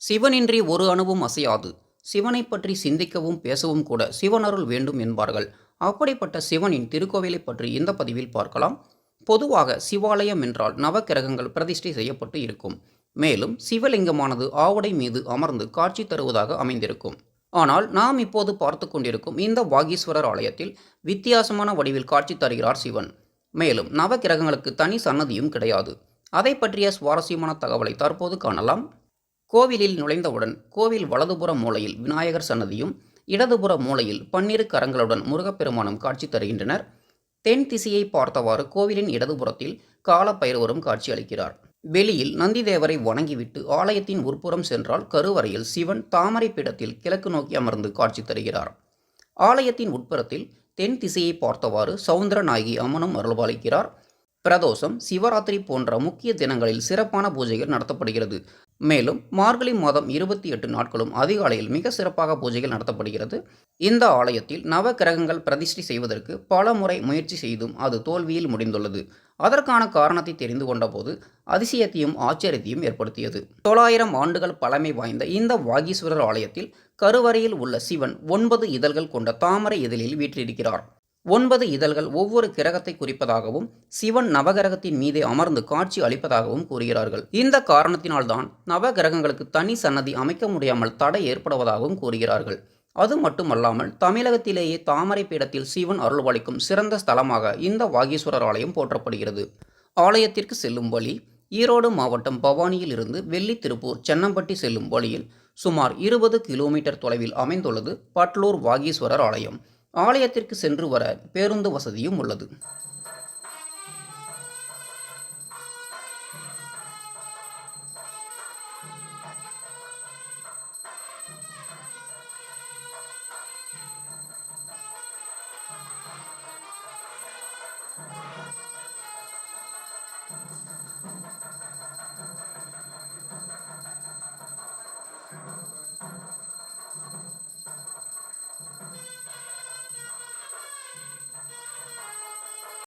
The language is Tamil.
சிவனின்றி ஒரு அணுவும் அசையாது. சிவனை பற்றி சிந்திக்கவும் பேசவும் கூட சிவனருள் வேண்டும் என்பார்கள். அப்படிப்பட்ட சிவனின் திருக்கோவிலை பற்றி இந்த பதிவில் பார்க்கலாம். பொதுவாக சிவாலயம் என்றால் நவக்கிரகங்கள் பிரதிஷ்டை செய்யப்பட்டு இருக்கும். மேலும் சிவலிங்கமானது ஆவுடை மீது அமர்ந்து காட்சி தருவதாக அமைந்திருக்கும். ஆனால் நாம் இப்போது பார்த்து கொண்டிருக்கும் இந்த வாகீஸ்வரர் ஆலயத்தில் வித்தியாசமான வடிவில் காட்சி தருகிறார் சிவன். மேலும் நவக்கிரகங்களுக்கு தனி சன்னதியும் கிடையாது. அதை பற்றிய சுவாரஸ்யமான தகவலை தற்போது காணலாம். கோவிலில் நுழைந்தவுடன் கோவில் வலதுபுற மூலையில் விநாயகர் சன்னதியும் இடதுபுற மூலையில் பன்னிரு கரங்களுடன் முருகப்பெருமானும் காட்சி தருகின்றனர். தென் திசையை பார்த்தவாறு கோவிலின் இடதுபுறத்தில் காலப்பைரவரும் காட்சி அளிக்கிறார். வெளியில் நந்திதேவரை வணங்கிவிட்டு ஆலயத்தின் உட்புறம் சென்றால் கருவறையில் சிவன் தாமரை பீடத்தில் கிழக்கு நோக்கி அமர்ந்து காட்சி தருகிறார். ஆலயத்தின் உட்புறத்தில் தென் திசையை பார்த்தவாறு சவுந்தர நாயகி அம்மனும் அருள்பாலிக்கிறார். பிரதோஷம் சிவராத்திரி போன்ற முக்கிய தினங்களில் சிறப்பான பூஜைகள் நடத்தப்படுகிறது. மேலும் மார்கழி மாதம் இருபத்தி எட்டு நாட்களும் அதிகாலையில் மிக சிறப்பாக பூஜைகள் நடத்தப்படுகிறது. இந்த ஆலயத்தில் நவ கிரகங்கள் பிரதிஷ்டை செய்வதற்கு பல முறை முயற்சி செய்தும் அது தோல்வியில் முடிந்துள்ளது. அதற்கான காரணத்தை தெரிந்து கொண்டபோது அதிசயத்தையும் ஆச்சரியத்தையும் ஏற்படுத்தியது. தொள்ளாயிரம் ஆண்டுகள் பழமை வாய்ந்த இந்த வாகீஸ்வரர் ஆலயத்தில் கருவறையில் உள்ள சிவன் ஒன்பது இதழ்கள் கொண்ட தாமரை இதழில் வீற்றிருக்கிறார். ஒன்பது இதழ்கள் ஒவ்வொரு கிரகத்தை குறிப்பதாகவும் சிவன் நவகிரகத்தின் மீதே அமர்ந்து காட்சி அளிப்பதாகவும் கூறுகிறார்கள். இந்த காரணத்தினால்தான் நவகிரகங்களுக்கு தனி சன்னதி அமைக்க முடியாமல் தடை ஏற்படுவதாகவும் கூறுகிறார்கள். அது மட்டுமல்லாமல் தமிழகத்திலேயே தாமரை பீடத்தில் சிவன் அருள்வாளிக்கும் சிறந்த ஸ்தலமாக இந்த வாகீஸ்வரர் ஆலயம் போற்றப்படுகிறது. ஆலயத்திற்கு செல்லும் வழி ஈரோடு மாவட்டம் பவானியில் இருந்து வெள்ளி திருப்பூர் சென்னம்பட்டி செல்லும் வழியில் சுமார் இருபது கிலோமீட்டர் தொலைவில் அமைந்துள்ளது பட்லூர் வாகீஸ்வரர் ஆலயம். ஆலயத்திற்கு சென்று வர பேருந்து வசதியும் உள்ளது